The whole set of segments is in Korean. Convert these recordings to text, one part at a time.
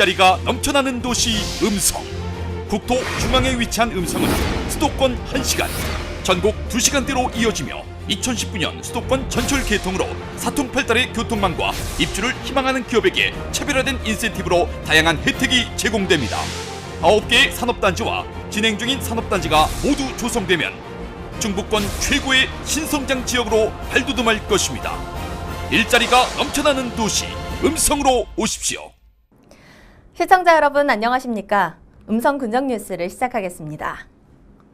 일자리가 넘쳐나는 도시 음성. 국토 중앙에 위치한 음성은 수도권 1시간, 전국 2시간대로 이어지며 2019년 수도권 전철 개통으로 사통 팔달의 교통망과 입주를 희망하는 기업에게 차별화된 인센티브로 다양한 혜택이 제공됩니다. 9개의 산업단지와 진행 중인 산업단지가 모두 조성되면 중부권 최고의 신성장 지역으로 발돋움할 것입니다. 일자리가 넘쳐나는 도시 음성으로 오십시오. 시청자 여러분 안녕하십니까? 음성 근정 뉴스를 시작하겠습니다.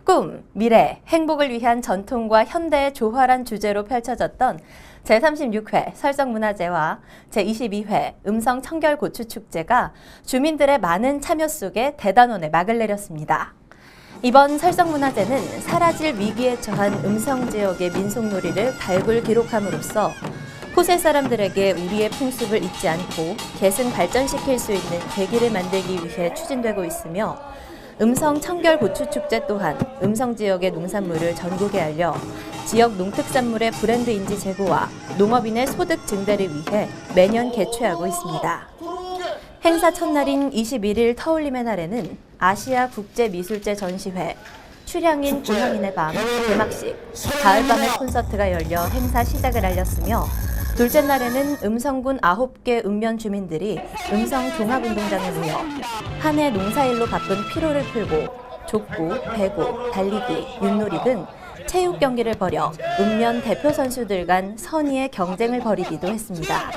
꿈, 미래, 행복을 위한 전통과 현대의 조화란 주제로 펼쳐졌던 제36회 설성문화제와 제22회 음성 청결 고추 축제가 주민들의 많은 참여 속에 대단원에 막을 내렸습니다. 이번 설성문화제는 사라질 위기에 처한 음성 지역의 민속놀이를 발굴 기록함으로써 호세 사람들에게 우리의 풍습을 잊지 않고 계승 발전시킬 수 있는 계기를 만들기 위해 추진되고 있으며 음성 청결 고추 축제 또한 음성 지역의 농산물을 전국에 알려 지역 농특산물의 브랜드 인지 제고와 농업인의 소득 증대를 위해 매년 개최하고 있습니다. 행사 첫날인 21일 터울림의 날에는 아시아 국제미술제 전시회, 출향인 고향인의 밤, 개막식, 가을밤의 콘서트가 열려 행사 시작을 알렸으며 둘째 날에는 음성군 9개 읍면 주민들이 음성 종합운동장에 모여 한 해 농사일로 바쁜 피로를 풀고 족구, 배구, 달리기, 윷놀이 등 체육 경기를 벌여 읍면 대표 선수들 간 선의의 경쟁을 벌이기도 했습니다.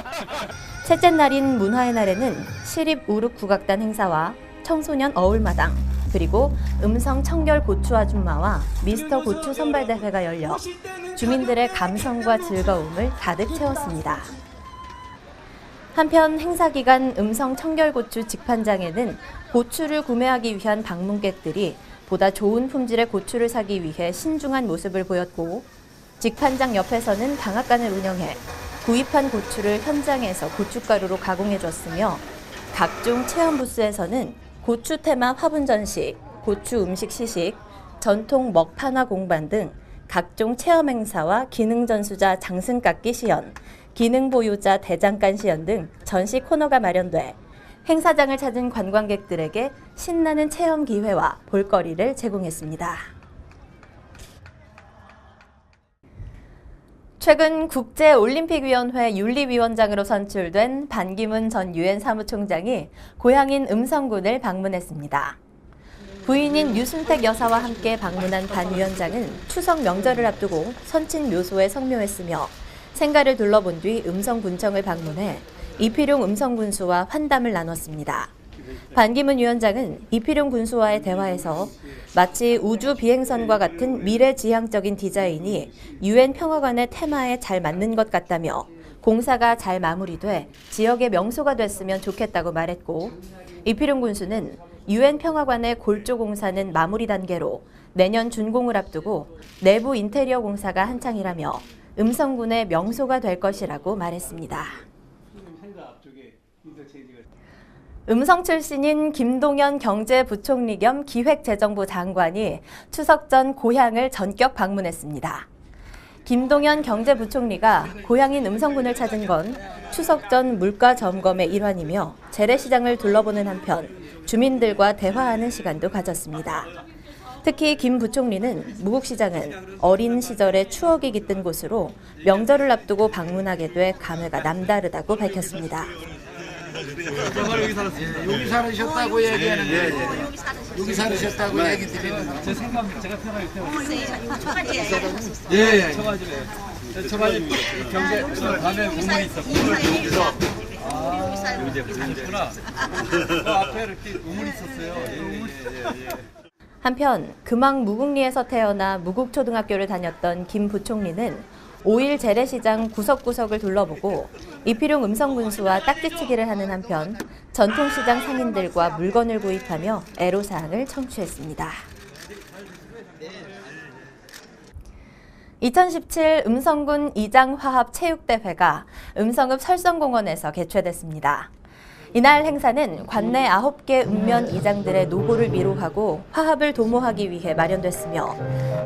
셋째 날인 문화의 날에는 시립 우르 국악단 행사와 청소년 어울마당 그리고 음성 청결 고추 아줌마와 미스터 고추 선발 대회가 열려 주민들의 감성과 즐거움을 가득 채웠습니다. 한편 행사 기간 음성 청결 고추 직판장에는 고추를 구매하기 위한 방문객들이 보다 좋은 품질의 고추를 사기 위해 신중한 모습을 보였고 직판장 옆에서는 방앗간을 운영해 구입한 고추를 현장에서 고춧가루로 가공해 줬으며 각종 체험 부스에서는 고추 테마 화분 전시, 고추 음식 시식, 전통 먹판화 공반 등 각종 체험 행사와 기능 전수자 장승 깎기 시연, 기능 보유자 대장간 시연 등 전시 코너가 마련돼 행사장을 찾은 관광객들에게 신나는 체험 기회와 볼거리를 제공했습니다. 최근 국제올림픽위원회 윤리위원장으로 선출된 반기문 전 유엔 사무총장이 고향인 음성군을 방문했습니다. 부인인 유순택 여사와 함께 방문한 반 위원장은 추석 명절을 앞두고 선친 묘소에 성묘했으며 생가를 둘러본 뒤 음성군청을 방문해 이필용 음성군수와 환담을 나눴습니다. 반기문 위원장은 이필용 군수와의 대화에서 마치 우주 비행선과 같은 미래지향적인 디자인이 유엔 평화관의 테마에 잘 맞는 것 같다며 공사가 잘 마무리돼 지역의 명소가 됐으면 좋겠다고 말했고 이필용 군수는 유엔 평화관의 골조 공사는 마무리 단계로 내년 준공을 앞두고 내부 인테리어 공사가 한창이라며 음성군의 명소가 될 것이라고 말했습니다. 음성 출신인 김동연 경제부총리 겸 기획재정부 장관이 추석 전 고향을 전격 방문했습니다. 김동연 경제부총리가 고향인 음성군을 찾은 건 추석 전 물가 점검의 일환이며 재래시장을 둘러보는 한편 주민들과 대화하는 시간도 가졌습니다. 특히 김 부총리는 무국시장은 어린 시절의 추억이 깃든 곳으로 명절을 앞두고 방문하게 돼 감회가 남다르다고 밝혔습니다. 여기 살으셨다고 얘기하는데 여기 살으셨다고 얘기 드리는 제 생각 제가 편하게 태워요. 예, 예. 처가집에 처가집 경제 밤에 우물이 있었고. 아 이제. 그 앞에 이렇게 우물이 있었어요. 예, 우물. 한편 금왕 무국리에서 태어나 무국초등학교를 다녔던 김 부총리는 5일 재래시장 구석구석을 둘러보고 이필용 음성군수와 딱지치기를 하는 한편 전통시장 상인들과 물건을 구입하며 애로사항을 청취했습니다. 2017 음성군 이장화합 체육대회가 음성읍 설성공원에서 개최됐습니다. 이날 행사는 관내 9개 읍면 이장들의 노고를 미로하고 화합을 도모하기 위해 마련됐으며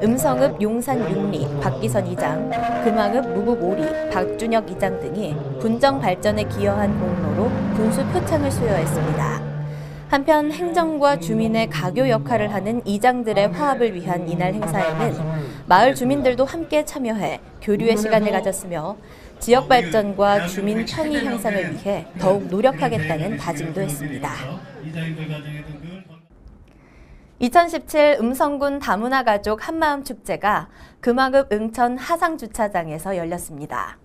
음성읍 용산 윤리 박기선 이장, 금왕읍 무국 오리 박준혁 이장 등이 군정 발전에 기여한 공로로 군수 표창을 수여했습니다. 한편 행정과 주민의 가교 역할을 하는 이장들의 화합을 위한 이날 행사에는 마을 주민들도 함께 참여해 교류의 시간을 가졌으며 지역 발전과 주민 편의 향상을 위해 더욱 노력하겠다는 다짐도 했습니다. 2017 음성군 다문화 가족 한마음 축제가 금화읍 응천 하상 주차장에서 열렸습니다.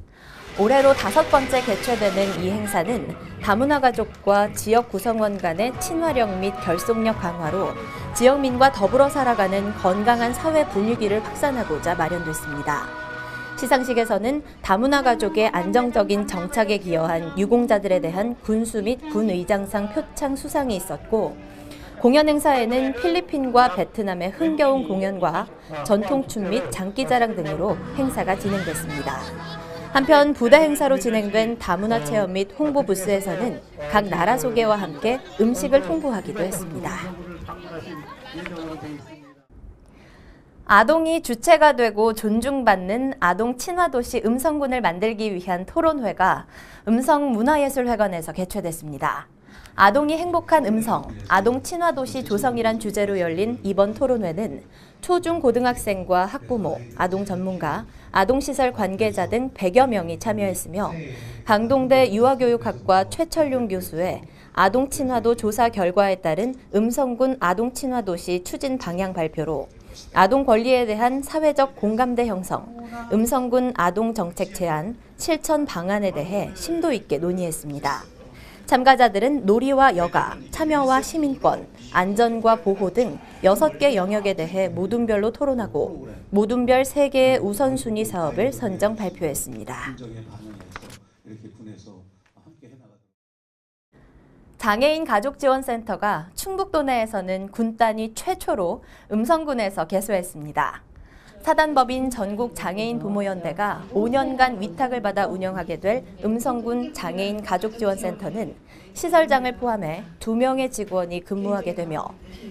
올해로 다섯 번째 개최되는 이 행사는 다문화 가족과 지역 구성원 간의 친화력 및 결속력 강화로 지역민과 더불어 살아가는 건강한 사회 분위기를 확산하고자 마련됐습니다. 시상식에서는 다문화 가족의 안정적인 정착에 기여한 유공자들에 대한 군수 및 군의장상 표창 수상이 있었고 공연 행사에는 필리핀과 베트남의 흥겨운 공연과 전통춤 및 장기자랑 등으로 행사가 진행됐습니다. 한편 부대 행사로 진행된 다문화 체험 및 홍보 부스에서는 각 나라 소개와 함께 음식을 홍보하기도 했습니다. 아동이 주체가 되고 존중받는 아동 친화도시 음성군을 만들기 위한 토론회가 음성문화예술회관에서 개최됐습니다. 아동이 행복한 음성, 아동 친화도시 조성이란 주제로 열린 이번 토론회는 초중 고등학생과 학부모, 아동 전문가, 아동시설 관계자 등 100여 명이 참여했으며 강동대 유아교육학과 최철용 교수의 아동 친화도 조사 결과에 따른 음성군 아동 친화도시 추진 방향 발표로 아동 권리에 대한 사회적 공감대 형성, 음성군 아동 정책 제안, 실천 방안에 대해 심도 있게 논의했습니다. 참가자들은 놀이와 여가, 참여와 시민권, 안전과 보호 등 6개 영역에 대해 모둠별로 토론하고 모둠별 3개의 우선순위 사업을 선정 발표했습니다. 장애인 가족지원센터가 충북도 내에서는 군 단위 최초로 음성군에서 개소했습니다. 사단법인 전국 장애인 부모연대가 5년간 위탁을 받아 운영하게 될 음성군 장애인 가족지원센터는 시설장을 포함해 2명의 직원이 근무하게 되며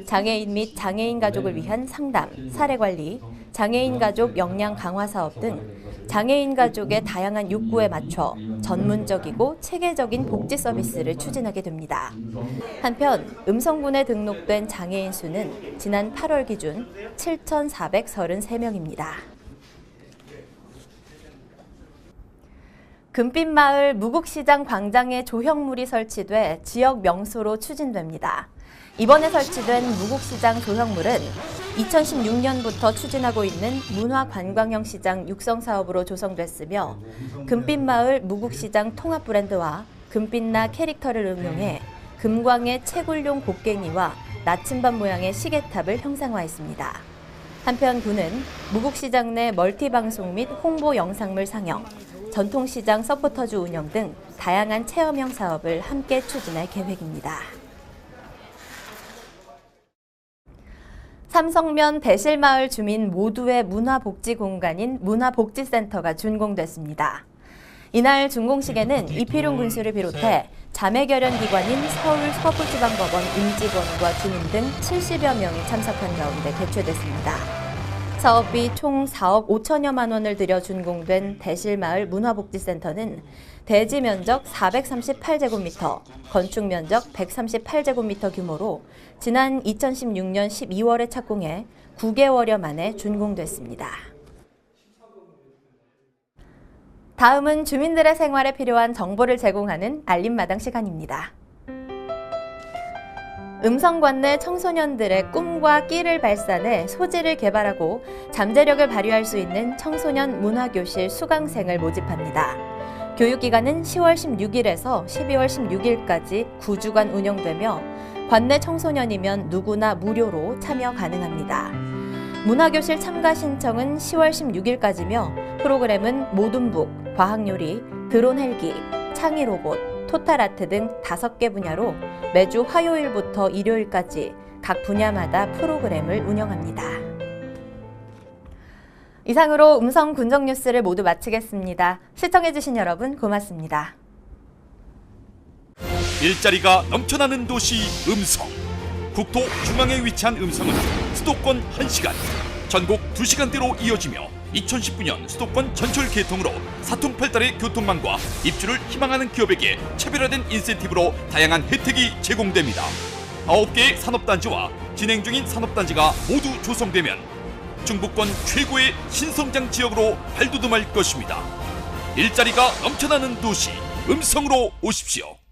장애인 및 장애인 가족을 위한 상담, 사례관리, 장애인 가족 역량 강화 사업 등 장애인 가족의 다양한 욕구에 맞춰 전문적이고 체계적인 복지 서비스를 추진하게 됩니다. 한편 음성군에 등록된 장애인 수는 지난 8월 기준 7,433명입니다. 금빛마을 무국시장 광장에 조형물이 설치돼 지역 명소로 추진됩니다. 이번에 설치된 무국시장 조형물은 2016년부터 추진하고 있는 문화관광형 시장 육성 사업으로 조성됐으며 금빛마을 무국시장 통합 브랜드와 금빛나 캐릭터를 응용해 금광의 채굴용 곡괭이와 나침반 모양의 시계탑을 형상화했습니다. 한편 군은 무국시장 내 멀티방송 및 홍보 영상물 상영, 전통시장 서포터즈 운영 등 다양한 체험형 사업을 함께 추진할 계획입니다. 삼성면 대실마을 주민 모두의 문화복지 공간인 문화복지센터가 준공됐습니다. 이날 준공식에는 이필용 군수를 비롯해 자매결연 기관인 서울 서부지방법원 임직원과 주민 등 70여 명이 참석한 가운데 개최됐습니다. 사업비 총 4억 5천여만 원을 들여 준공된 대실마을 문화복지센터는 대지 면적 438제곱미터, 건축 면적 138제곱미터 규모로 지난 2016년 12월에 착공해 9개월여 만에 준공됐습니다. 다음은 주민들의 생활에 필요한 정보를 제공하는 알림마당 시간입니다. 음성관 내 청소년들의 꿈과 끼를 발산해 소질을 개발하고 잠재력을 발휘할 수 있는 청소년 문화교실 수강생을 모집합니다. 교육기간은 10월 16일에서 12월 16일까지 9주간 운영되며 관내 청소년이면 누구나 무료로 참여 가능합니다. 문화교실 참가 신청은 10월 16일까지며 프로그램은 모둠북, 과학요리, 드론 헬기, 창의 로봇, 토탈아트 등 5개 분야로 매주 화요일부터 일요일까지 각 분야마다 프로그램을 운영합니다. 이상으로 음성 군정 뉴스를 모두 마치겠습니다. 시청해주신 여러분 고맙습니다. 일자리가 넘쳐나는 도시 음성 국토 중앙에 위치한 음성은 수도권 1시간 전국 2시간대로 이어지며 2019년 수도권 전철 개통으로 사통팔달의 교통망과 입주를 희망하는 기업에게 차별화된 인센티브로 다양한 혜택이 제공됩니다. 9개의 산업단지와 진행 중인 산업단지가 모두 조성되면 중부권 최고의 신성장 지역으로 발돋움할 것입니다. 일자리가 넘쳐나는 도시 음성으로 오십시오.